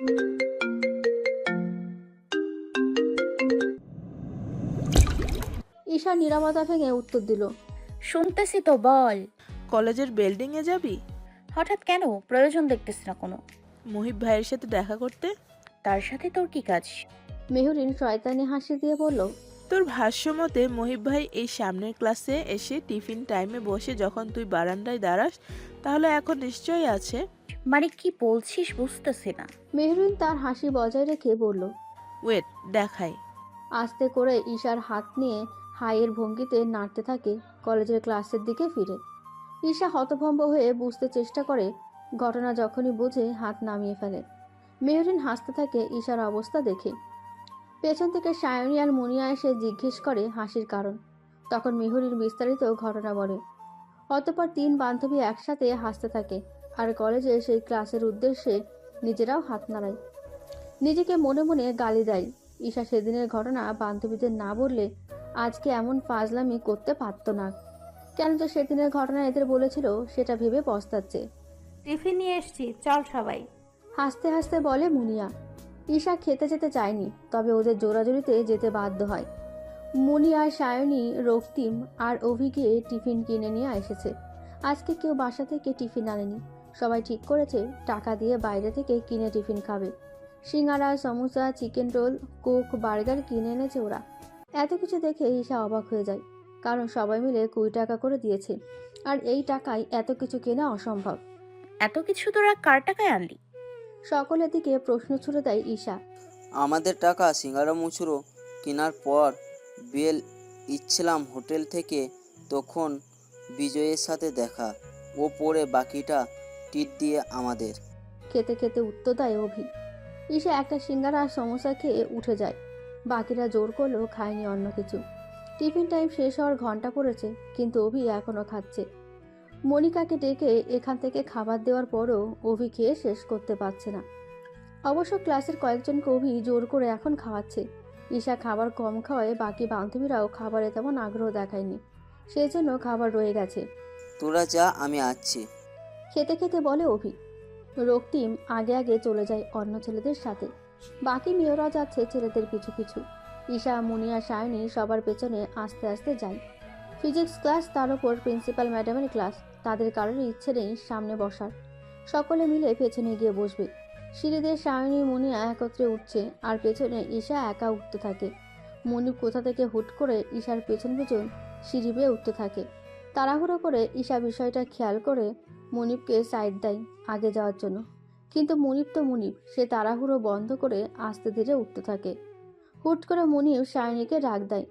ঈশা নিরাপত্তা ভেঙে উত্তর দিল শুনতেছি তো বল। কলেজের বিল্ডিংয়ে যাবি? হঠাৎ কেন? প্রয়োজন দেখতেছি না কোনো। মুহিব ভাইয়ের সাথে দেখা করতে? তার সাথে তোর কি কাজ? মেহরিন শয়তানি হাসি দিয়ে বলল তোর ভাষ্য মতে মহিব ভাই এই সামনের ক্লাসে এসে টিফিন টাইমে বসে যখন তুই বারান্দায় দাঁড়াস তাহলে এখন নিশ্চয়ই আছে। মানে কি বলছিস বুঝতেছি না। মেহরিন তার হাসি বজায় রেখে বলল ওয়েট দেখাই। আস্তে করে ঈশার হাত নিয়ে হাইয়ের ভঙ্গিতে নাড়তে থাকে কলেজের ক্লাসের দিকে ফিরে। ঈশা হতভম্ব হয়ে বুঝতে চেষ্টা করে ঘটনা যখনই বুঝে হাত নামিয়ে ফেলে। মেহরিন হাসতে থাকে ঈশার অবস্থা দেখে। পেছন থেকে সায়নী আর মুনিয়া এসে জিজ্ঞেস করে হাসির কারণ। তখন মেহরিন বিস্তারিত ঘটনা বলে। অতপর তিন বান্ধবী একসাথে হাসতে থাকে। আর কলেজে সেই ক্লাসের উদ্দেশ্যে নিজেরাও হাত নাড়ায়। নিজেকে মনে মনে গালি দেয়। ঈশা সেদিনের ঘটনা বান্ধবীদের না বললে আজকে এমন ফাজলামি করতে পারত না। কেন তো সেদিনের ঘটনা এদের বলেছিল সেটা ভেবে পস্তাচ্ছে। টিফিন নিয়ে এসছি চল সবাই। হাসতে হাসতে বলে মুনিয়া ঈশা খেতে যেতে চায়নি তবে ওদের জোরাজোরিতে যেতে বাধ্য হয়। মুনিয়া সায়নী রক্তিম আর অভিকে টিফিন কিনে নিয়ে এসেছে। আজকে কেউ বাসা থেকে টিফিন আনেনি। সবাই ঠিক করেছে টাকা দিয়ে বাইরে থেকে কিনে টিফিন খাবে। Singara samosa chicken roll coke burger কিনে এনেছে ওরা। এত কিছু দেখে ঈশা অবাক হয়ে যায় কারণ সবাই মিলে কুড়ি টাকা করে দিয়েছে। আর এই টাকায় এত কিছু কেনা অসম্ভব। এত কিছু তোরা কার টাকায় আনলি? সকলের দিকে প্রশ্ন ছুড়ে দেয় ঈশা। আমাদের টাকা সিঙ্গারা মুচুরো কেনার পর বেল ইচ্ছিলাম হোটেল থেকে তখন বিজয়ের সাথে দেখা। ও পরে বাকিটা টিট দিয়ে আমাদের। খেতে খেতে উত্তর দেয় অভি। ঈশা একটা সিঙ্গারা আর সমোসা খেয়ে উঠে যায়। বাকিরা জোর করলেও খায়নি অন্য কিছু। টিফিন টাইম শেষ হওয়ার ঘণ্টা পড়েছে কিন্তু অভি এখনও খাচ্ছে। মনিকাকে ডেকে এখান থেকে খাবার দেওয়ার পরও অভি খেয়ে শেষ করতে পারছে না। অবশ্য ক্লাসের কয়েকজনকে অভি জোর করে এখন খাওয়াচ্ছে। ঈশা খাবার কম খাওয়ায় বাকি বান্ধবীরাও খাবারে তেমন আগ্রহ দেখায়নি। সেই জন্য খাবার রয়ে গেছে। তোরা যা আমি আসছি। খেতে খেতে বলে অভি রক্তিম আগে আগে চলে যায় অন্য ছেলেদের সাথে। বাকি মেয়েরা যাচ্ছে ছেলেদের পিছু পিছু। ঈশা মুনিয়া সায়নী সবার পেছনে আস্তে আস্তে যায়। ফিজিক্স ক্লাস, তার উপর প্রিন্সিপাল ম্যাডামের ক্লাস, তাদের কারোর ইচ্ছে নেই সামনে বসার। সকলে মিলে পেছনে গিয়ে বসবে। সিঁড়িদের সায়নী মুনিয়া একত্রে উঠছে, আর পেছনে ঈশা একা উঠতে থাকে। মনিব কোথা থেকে হুট করে ঈশার পেছন পেছন সিঁড়ি বেয়ে উঠতে থাকে। তাড়াহুড়ো করে ঈশা বিষয়টা খেয়াল করে মনিবকে সাইড দেয় আগে যাওয়ার জন্য। কিন্তু মনিব তো মনিব, সে তাড়াহুড়ো বন্ধ করে আস্তে ধীরে উঠতে থাকে। হুট করে মনিব শায়নীকে ডাক দেয়।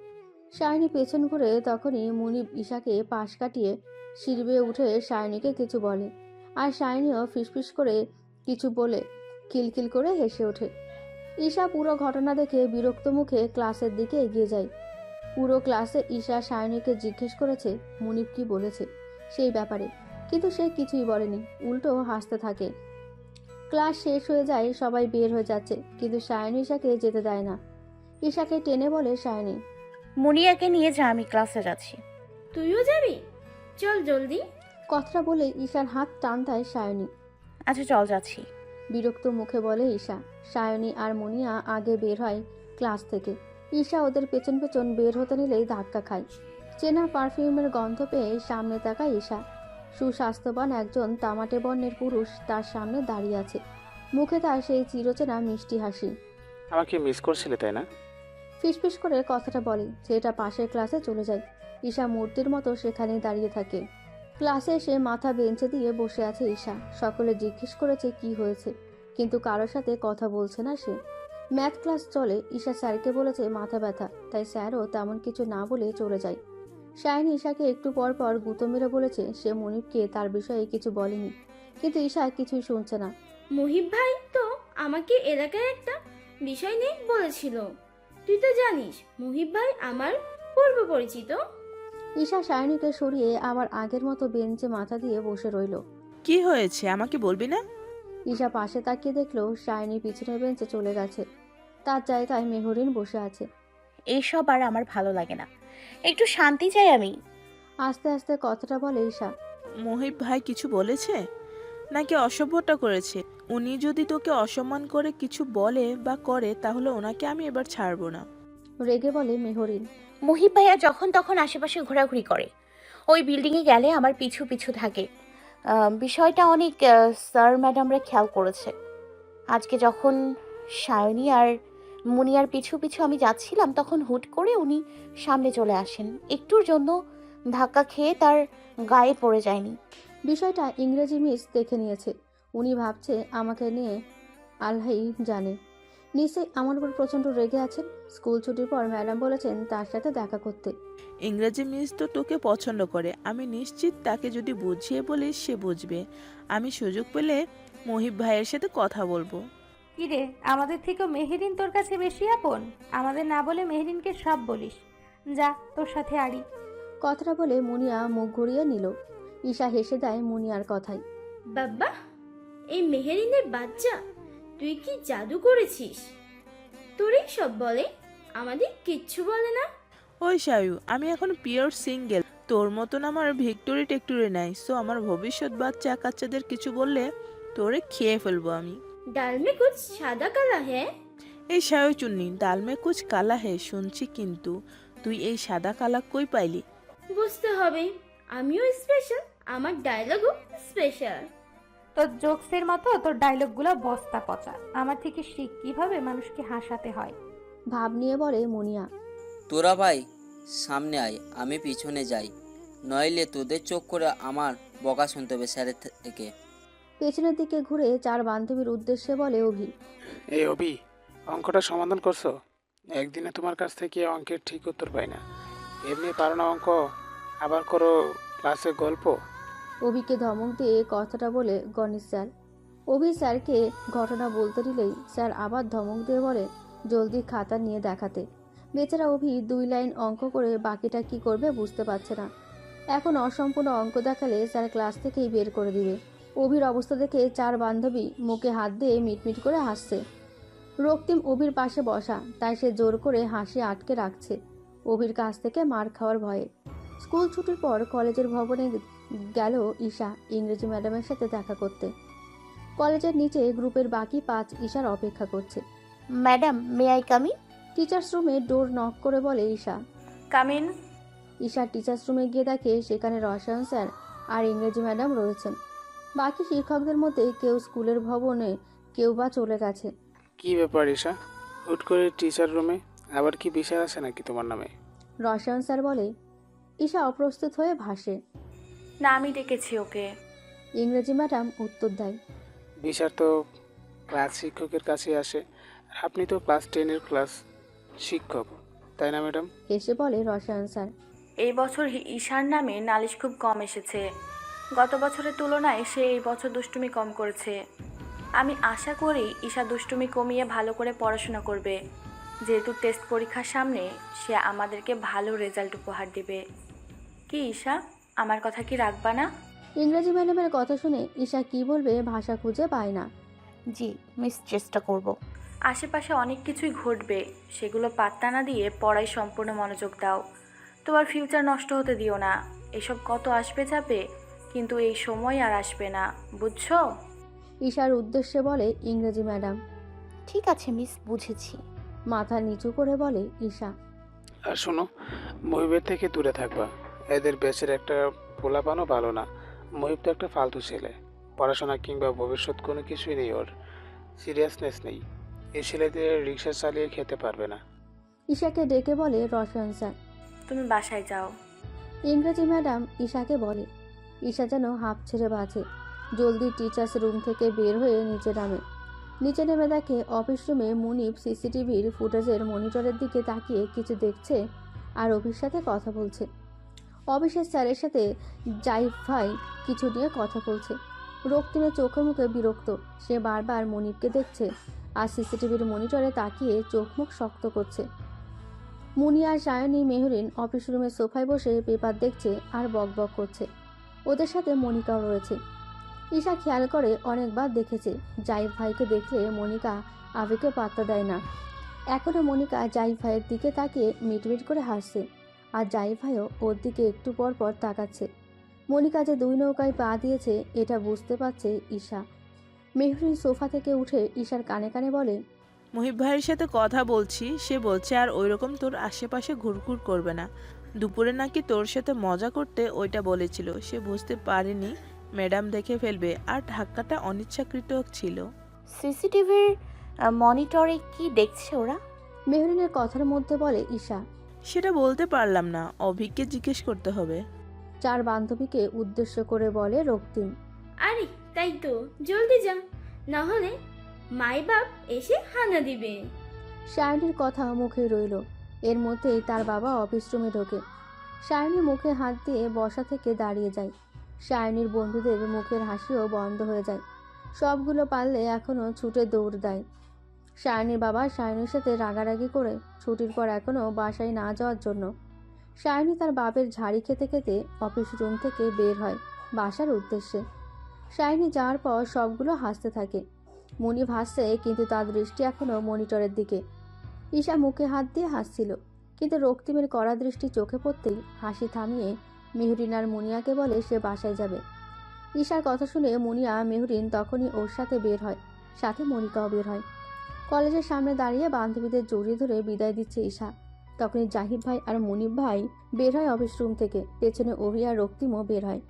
শায়নী পেছন ঘুরে তখনই মনিব ঈশাকে পাশ কাটিয়ে সিঁড়ি উঠে শায়নীকে কিছু বলে। আর শায়নীও ফিসফিস করে কিছু বলে, খিলখিল করে হেসে ওঠে। ঈশা পুরো ঘটনা দেখে বিরক্ত মুখে ক্লাসের দিকে এগিয়ে যায়। পুরো ক্লাসে ঈশা সায়নীকে জিজ্ঞেস করেছে, মুনিব কি বলেছে সেই ব্যাপারে। কিন্তু সে কিছুই বলেনি। উল্টো হাসতে থাকে। ক্লাস শেষ হয়ে যায় সবাই বের হয়ে যাচ্ছে কিন্তু সায়নী ঈশাকে যেতে দেয় না। ঈশাকে টেনে বলে সায়নী মুনিয়াকে নিয়ে যা আমি ক্লাসে যাচ্ছি। তুইও যাবি? চল জলদি। কথাটা বলে ঈশার হাত টান দেয় সায়নী। আচ্ছা চল যাচ্ছি। বিরক্ত মুখে বলে ঈশা। সায়নী আর মুনিয়া আগে বের হয় ক্লাস থেকে। ঈশা ওদের পেছন পেছন বের হতে নিলেই ধাক্কা খায়। চেনা পারফিউমের গন্ধ পেয়ে সামনে তাকায় ঈশা। সুস্বাস্থ্যবান একজন তামাটে বর্ণের পুরুষ তার সামনে দাঁড়িয়ে আছে। মুখে তার সেই চিরচেনা মিষ্টি হাসি। আমাকে মিস করছিলে তাই না? ফিসফিস করে কথাটা বলে ছেলেটা পাশের ক্লাসে চলে যায়। ঈশা মূর্তির মতো সেখানেই দাঁড়িয়ে থাকে। ক্লাসে এসে মাথা বেঞ্চে দিয়ে বসে আছে ঈশা। সকলে জিজ্ঞেস করেছে কি হয়েছে কিন্তু কারোর সাথে কথা বলছে না সে। ম্যাথ ক্লাস চলে ঈশা স্যারকে বলেছে মাথা ব্যথা তাই স্যারও তেমন কিছু না বলে চলে যায়। শাইনি ঈশাকে একটু পর পর গুঁতো মেরে বলেছে সে মনিবকে তার বিষয়ে কিছু বলেনি। কিন্তু ঈশা কিছুই শুনছে না। মুহিব ভাই তো আমাকে এলাকার একটা বিষয় নিয়ে বলেছিল। তুই তো জানিস মুহিব ভাই আমার পূর্ব পরিচিত। ঈশা শায়নীকে সরিয়ে আবার আগের মতো বেঞ্চে মাথা দিয়ে বসে রইল। কি হয়েছে? আমাকে বলবি না? ঈশা পাশে তাকিয়ে দেখল শাইনি পিছনের বেঞ্চে চলে গেছে। তার জায়গায় মেহরিন বসে আছে। এইসব আর আমার ভালো লাগে না। একটু শান্তি চাই আমি। আস্তে আস্তে কথাটা বলে ঈশা। মহিব ভাই কিছু বলেছে? নাকি অসভ্যটা করেছে? উনি যদি তোকে অসম্মান করে কিছু বলে বা করে তাহলে ওনাকে আমি এবার ছাড়বো না। রেগে বলে মেহরিন। মহিব ভাইয়া যখন তখন আশেপাশে ঘোরাঘুরি করে। ওই বিল্ডিংয়ে গেলে আমার পিছু পিছু থাকে। আহ, বিষয়টা অনেক আহ, স্যার ম্যাডামরা খেয়াল করেছে। আজকে যখন সায়নী আর মুনিয়ার পিছু পিছু আমি যাচ্ছিলাম তখন হুট করে উনি সামনে চলে আসেন। একটুর জন্য ধাক্কা খেয়ে তার গায়ে পড়ে যায়নি। বিষয়টা ইংরেজি মিস দেখে নিয়েছে। উনি ভাবছে আমাকে নিয়ে আল্লাহই জানে। নিশ্চয়ই আমার উপর প্রচণ্ড রেগে আছেন। স্কুল ছুটির পর ম্যাডাম বলেছেন তার সাথে দেখা করতে। ইংরেজি মিস তো তোকে পছন্দ করে। আমি নিশ্চিত তাকে যদি বুঝিয়ে বলিস সে বুঝবে। আমি সুযোগ পেলে মহিব ভাইয়ের সাথে কথা বলব। কিরে আমাদের থেকেও মেহেরিন তোর কাছে বেশি আপন? আমাদের না বলে মেহেরিনকে সব বলিস। যা তোর সাথে আড়ি। কথাটা বলে মুনিয়া মুখ ঘুরিয়ে নিল। ঈশা হেসে দেয় মুনিয়ার কথায় বাবা এই মেহেরিনের বাচ্চা তুই কি জাদু করেছিস? তোরই সব বলে আমাদের কিচ্ছু বলে না। ওই সায়ু আমি এখন পিওর সিঙ্গেল। তোর মতন আমার ভিক্টোরি টেক্টরি নাই সো আমার ভবিষ্যৎ বাচ্চা কাচ্চাদের কিছু বললে তোরে খেয়ে ফেলব আমি। ডাল মে কুছ সাদা কালা হ্যাঁ এই সায়ু চুন্নি ডালমে কুচ কালা হে শুনছি কিন্তু তুই এই সাদা কালা কই পাইলি? বুঝতে হবে আমিও স্পেশাল আমার ডায়লগও স্পেশাল তোর জোকসের মতো তোর ডায়লগগুলো বস্তা পচা। আমার থেকে শিখ কীভাবে মানুষকে হাসাতে হয়? ভাব নিয়ে বলে মুনিয়া। তোরা ভাই সামনে আয় আমি পিছনে যাই। নইলে তোদের চোখ করে আমার বকা শুনতে হবে স্যারের থেকে। পেছনের দিকে ঘুরে চার বান্ধবীর উদ্দেশ্যে বলে অভি। এই অভি অঙ্কটা সমাধান করছ? একদিনে তোমার কাছ থেকে অঙ্কের ঠিক উত্তর পাই না। এমনি পারো না অঙ্ক আবার করো ক্লাসে গল্প। অভিকে ধমক দিয়ে কথাটা বলে গণেশ স্যার। অভি স্যারকে ঘটনা বলতে দিলেই স্যার আবার ধমক দিয়ে বলে জলদি খাতা নিয়ে দেখাতে। বেচারা অভি দুই লাইন অঙ্ক করে বাকিটা কি করবে বুঝতে পারছে না। এখন অসম্পূর্ণ অঙ্ক দেখালে স্যার ক্লাস থেকেই বের করে দিবে। অভির অবস্থা দেখে চার বান্ধবী মুখে হাত দিয়ে মিটমিট করে হাসছে। রক্তিম অভির পাশে বসা তাই সে জোর করে হাসি আটকে রাখছে অভির কাছ থেকে মার খাওয়ার ভয়ে। স্কুল ছুটির পর কলেজের ভবনে গেল ঈশা ইংরেজি ম্যাডামের সাথে দেখা করতে। কলেজের নিচে গ্রুপের বাকি পাঁচ ঈশার অপেক্ষা করছে। Madam may I come in teachers room door knock করে বলে ঈশা। কামিন ঈশা টিচার্স রুমে গিয়ে দেখে সেখানে রসায়ন স্যার আর ইংরেজি ম্যাডাম রয়েছেন। বাকি শিক্ষকদের মধ্যে কেউ স্কুলের ভবনে কেউ বা চলে গেছে। কি ব্যাপার ঈশা? হুট করে টিচার রুমে আবার কি বিচার আছে নাকি তোমার নামে? রসায়ন স্যার বলে ঈশা অপ্রস্তুত হয়ে ভাসে। না আমি ডেকেছি ওকে। ইংরেজি ম্যাডাম উত্তর দেয়। বিচার তো ক্লাস শিক্ষকের কাছে আসে। আপনি তো ক্লাস টেনের ক্লাস শিক্ষক তাই না ম্যাডাম? এসে বলে রসায়ন স্যার। এই বছর ঈশার নামে নালিশ খুব কম এসেছে। গত বছরের তুলনায় সে এই বছর দুষ্টুমি কম করেছে। আমি আশা করি ঈশা দুষ্টুমি কমিয়ে ভালো করে পড়াশোনা করবে। যেহেতু টেস্ট পরীক্ষার সামনে সে আমাদেরকে ভালো রেজাল্ট উপহার দেবে। কি ঈশা? আমার কথা কি রাখবা না? ইংরেজি ম্যাডামের কথা শুনে ঈশা কি বলবে ভাষা খুঁজে পায় না। জি মিস চেষ্টা করব। আশেপাশে অনেক কিছুই ঘটবে সেগুলো পাত্তা না দিয়ে পড়ায় সম্পূর্ণ মনোযোগ দাও। তোমার ফিউচার নষ্ট হতে দিও না। এসব কত আসবে যাবে? কিন্তু এই সময় আর আসবে না বুঝছ? ঈশার উদ্দেশ্যে বলে ইংরেজি ম্যাডাম। ঠিক আছে মিস বুঝেছি। মাথা নিচু করে বলে ঈশা। আর শোনো মহিবের থেকে দূরে থাকবা। এদের বেচের একটা পোলাপানও ভালো না। মহিব তো একটা ফালতু ছেলে। পড়াশোনা কিংবা ভবিষ্যৎ কোনো কিছুই নেই ওর। সিরিয়াসনেস নেই। এই ছেলেদের রিক্সা চালিয়ে খেতে পারবে না। ঈশাকে ডেকে বলে রসায়ন স্যার। তুমি বাসায় যাও। ইংরেজি ম্যাডাম ঈশাকে বলে ঈশা যেন হাঁপ ছেড়ে বাঁচে। জলদি টিচার্স রুম থেকে বের হয়ে নিচে নামে। নিচে নেমে দেখে অফিস রুমে মুনিপ সিসিটিভির ফুটেজের মনিটরের দিকে তাকিয়ে কিছু দেখছে আর অভির সাথে কথা বলছে। অফিসের স্যারের সাথে জাইফ ভাই কিছু নিয়ে কথা বলছে। রক্তিমের চোখে মুখে বিরক্ত। সে বারবার মনিপকে দেখছে আর সিসিটিভির মনিটরে তাকিয়ে চোখ মুখ শক্ত করছে। মুনিয়া সায়নী মেহরিন অফিস রুমের সোফায় বসে পেপার দেখছে আর বক বক করছে। ওদের সাথে মনিকাও রয়েছে। ঈশা খেয়াল করে অনেকবার দেখেছে। জাইফ ভাইকে দেখলে মনিকা আবিকে পাত্তা দেয় না। এখনও মনিকা জাইফ ভাইয়ের দিকে তাকিয়ে মিটমিট করে হাসছে আর জাইফ ভাইও ওর দিকে একটু পর পর তাকাচ্ছে। মনিকা যে দুই নৌকায় পা দিয়েছে, এটা বুঝতে পারছে ঈশা। মেহরিন সোফা থেকে উঠে ঈশার কানে কানে বলে, মহিব ভাইয়ের সাথে কথা বলছি, সে বলছে আর ওইরকম তোর আশেপাশে ঘুরঘুর করবে না। দুপুরে নাকি তোর সাথে মজা করতে ওইটা বলেছিল। সে বুঝতে পারেনি ম্যাডাম দেখে ফেলবে। আর ধাক্কাটা অনিচ্ছাকৃত ছিল। সিসিটিভির মনিটরে কি দেখছে ওরা? মেহরিনের কথার মধ্যে বলে ঈশা। সেটা বলতে পারলাম না। অভিককে জিজ্ঞেস করতে হবে। চার বান্ধবীকে উদ্দেশ্য করে বলে রক্তিম। আরে তাই তো। জলদি যা। না হলে মাই বাপ এসে হানা দিবে। সায়নীর কথা মুখে রইল। এর মধ্যেই তার বাবা অফিস রুমে ঢোকে। সায়নী মুখে হাত দিয়ে বসা থেকে দাঁড়িয়ে যায়। সায়নীর বন্ধুদের মুখের হাসিও বন্ধ হয়ে যায়। সবগুলো পারলে এখনও ছুটে দৌড় দেয়। সায়নীর বাবা সায়নীর সাথে রাগারাগি করে ছুটির পর এখনও বাসায় না যাওয়ার জন্য। সায়নী তার বাপের ঝাড়ি খেতে খেতে অফিস রুম থেকে বের হয় বাসার উদ্দেশ্যে। সায়নী যাওয়ার পর সবগুলো হাসতে থাকে। মনি ভাসছে, কিন্তু তার দৃষ্টি এখনও মনিটরের দিকে। ঈশা মুখে হাত দিয়ে হাসছিল, কিন্তু রক্তিমের কড়া দৃষ্টি চোখে পড়তেই হাসি থামিয়ে মেহরিন আর মুনিয়াকে বলে সে বাসায় যাবে। ঈশার কথা শুনে মুনিয়া, মেহরিন তখনই ওর সাথে বের হয়, সাথে মনিকাও বের হয়। কলেজের সামনে দাঁড়িয়ে বান্ধবীদের জড়িয়ে ধরে বিদায় দিচ্ছে ঈশা। তখনই জাহিদ ভাই আর মনিব ভাই বের হয় অফিস রুম থেকে, পেছনে অভি আর রক্তিমও বের হয়।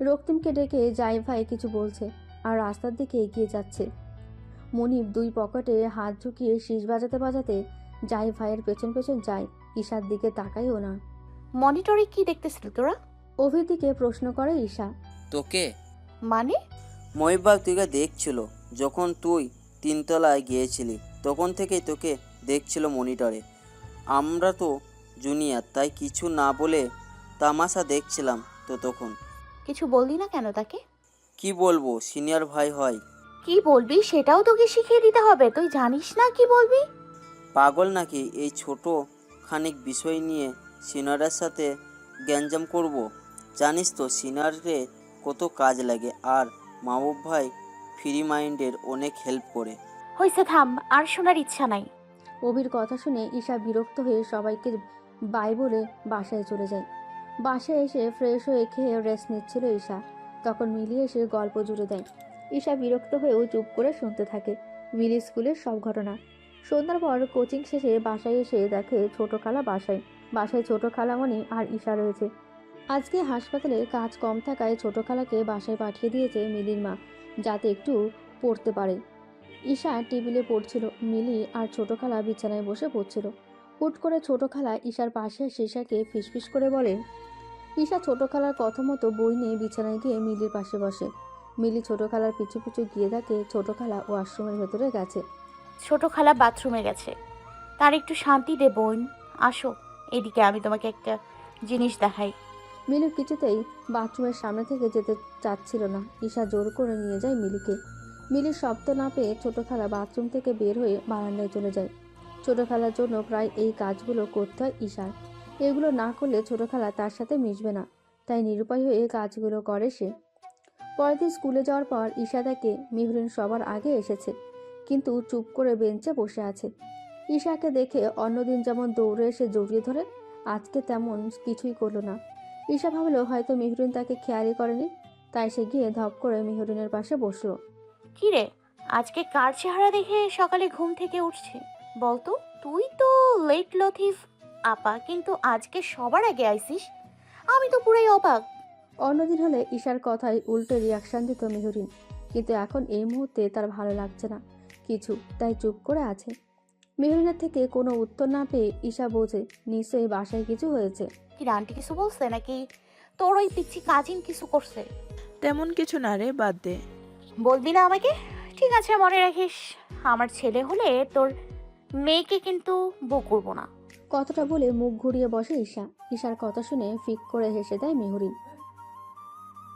রক্তিমকে ডেকে জাহিদ ভাই কিছু বলছে আর রাস্তার দিকে এগিয়ে যাচ্ছে। মনিব দুই পকেটে হাত ঝুঁকিয়ে শীষ বাজাতে বাজাতে যাই ভাইয়ের পেছন পেছন যাই ঈশার দিকে তাকাইও না মনিটরে কি দেখতেছিল তোরা? অভির দিকে প্রশ্ন করে ঈশা। তোকে? মানে? মহিবাগ তুইকে দেখছিল যখন তুই তিনতলায় গিয়েছিলি তখন থেকেই তোকে দেখছিল মনিটরে। আমরা তো জুনিয়র তাই কিছু না বলে তামাশা দেখছিলাম তো তখন। কিছু বললি না কেন তাকে? কি বলব সিনিয়র ভাই হয়। কি বলবি সেটাও তোকে শিখিয়ে দিতে হবে তুই জানিস না কি বলবি? পাগল নাকি এই ছোট খানিক বিষয় নিয়ে সিনারের সাথে গ্যাঞ্জাম করব? জানিস তো সিনারে কত কাজ লাগে আর মাহবুব ভাই ফ্রি মাইন্ডের অনেক হেল্প করে। হয়েছে থাম আর শোনার ইচ্ছা নাই। অভির কথা শুনে ঈশা বিরক্ত হয়ে সবাইকে বাই বলে বাসায় চলে যায়। বাসায় এসে ফ্রেশ হয়ে খেয়ে রেস্ট নিচ্ছিল ঈশা। তখন মিলি এসে গল্প জুড়ে দেয়। ঈশা বিরক্ত হয়েও চুপ করে শুনতে থাকে। মিলি স্কুলের সব ঘটনা। সন্ধ্যার পর কোচিং শেষে বাসায় এসে দেখে ছোট খালা বাসায়। বাসায় ছোট খালামণি আর ঈশা রয়েছে। আজকে হাসপাতালে কাজ কম থাকায় ছোট খালাকে বাসায় পাঠিয়ে দিয়েছে মিলির মা, যাতে একটু পড়তে পারে। ঈশা টেবিলে পড়ছিল, মিলি আর ছোট খালা বিছানায় বসে পড়ছিল। হুট করে ছোট খালা ঈশার পাশে ঈশাকে ফিসফিস করে বলে, ঈশা, ছোট খালার কথা মতো বই নিয়ে বিছানায় গিয়ে মিলির পাশে বসে। মিলি ছোট খালার পিছু পিছু গিয়ে দেখে ছোট খালা ওয়াশরুমের ভেতরে গেছে। ছোট খালা বাথরুমে গেছে। তার একটু শান্তি দে বোন। আসো, এদিকে আমি তোমাকে একটা জিনিস দেখাই। মিলি কিছুতেই বাথরুমের সামনে থেকে যেতে চাচ্ছিল না। ঈশা জোর করে নিয়ে যায় মিলিকে। মিলির শব্দ না পেয়ে ছোট খালা বাথরুম থেকে বের হয়ে বারান্দায় চলে যায়। ছোট খালার জন্য প্রায় এই কাজগুলো করতে হয় ঈশার। এগুলো না করলে ছোট খালা তার সাথে মিশবে না। তাই নিরুপায় হয়ে কাজগুলো করে সে। পরের দিন স্কুলে যাওয়ার পর ঈশা দেখে মিহরিন সবার আগে এসেছে। কিন্তু চুপ করে বেঞ্চে বসে আছে। ঈশাকে দেখে অন্যদিন যেমন দৌড়ে এসে জড়িয়ে ধরে আজকে তেমন কিছুই করল না। ঈশা ভাবলো হয়তো মেহরিন তাকে খেয়ালই করেনি তাই সে গিয়ে ধপ করে মেহরিনের পাশে বসল। কি রে আজকে কার চেহারা দেখে সকালে ঘুম থেকে উঠছে? বলতো তুই তো লেট লথিফ আপা কিন্তু আজকে সবার আগে আইসিস। আমি তো পুরাই অবাক। অন্যদিন হলে ঈশার কথায় উল্টে রিয়াকশন দিত মেহরিন কিন্তু এখন এই মুহূর্তে তার ভালো লাগছে না। কিছু তাই চুপ করে আছে। মেহরিনের থেকে কোনো উত্তর না পেয়ে ঈশা বোঝে নিশ্চয়ই বাসায় কিছু হয়েছে। কি আন্টি কিছু বলছে নাকি? তোর ওই পিচ্ছি কাজিন কিছু করছে। তেমন কিছু না রে বাদ দে। বলবি না আমাকে? ঠিক আছে মনে রাখিস। আমার ছেলে হলে তোর মেয়েকে কিন্তু বউ করব না। কথাটা বলে মুখ ঘুরিয়ে বসে ঈশা। ঈশার কথা শুনে ফিক করে হেসে দেয় মেহরিন।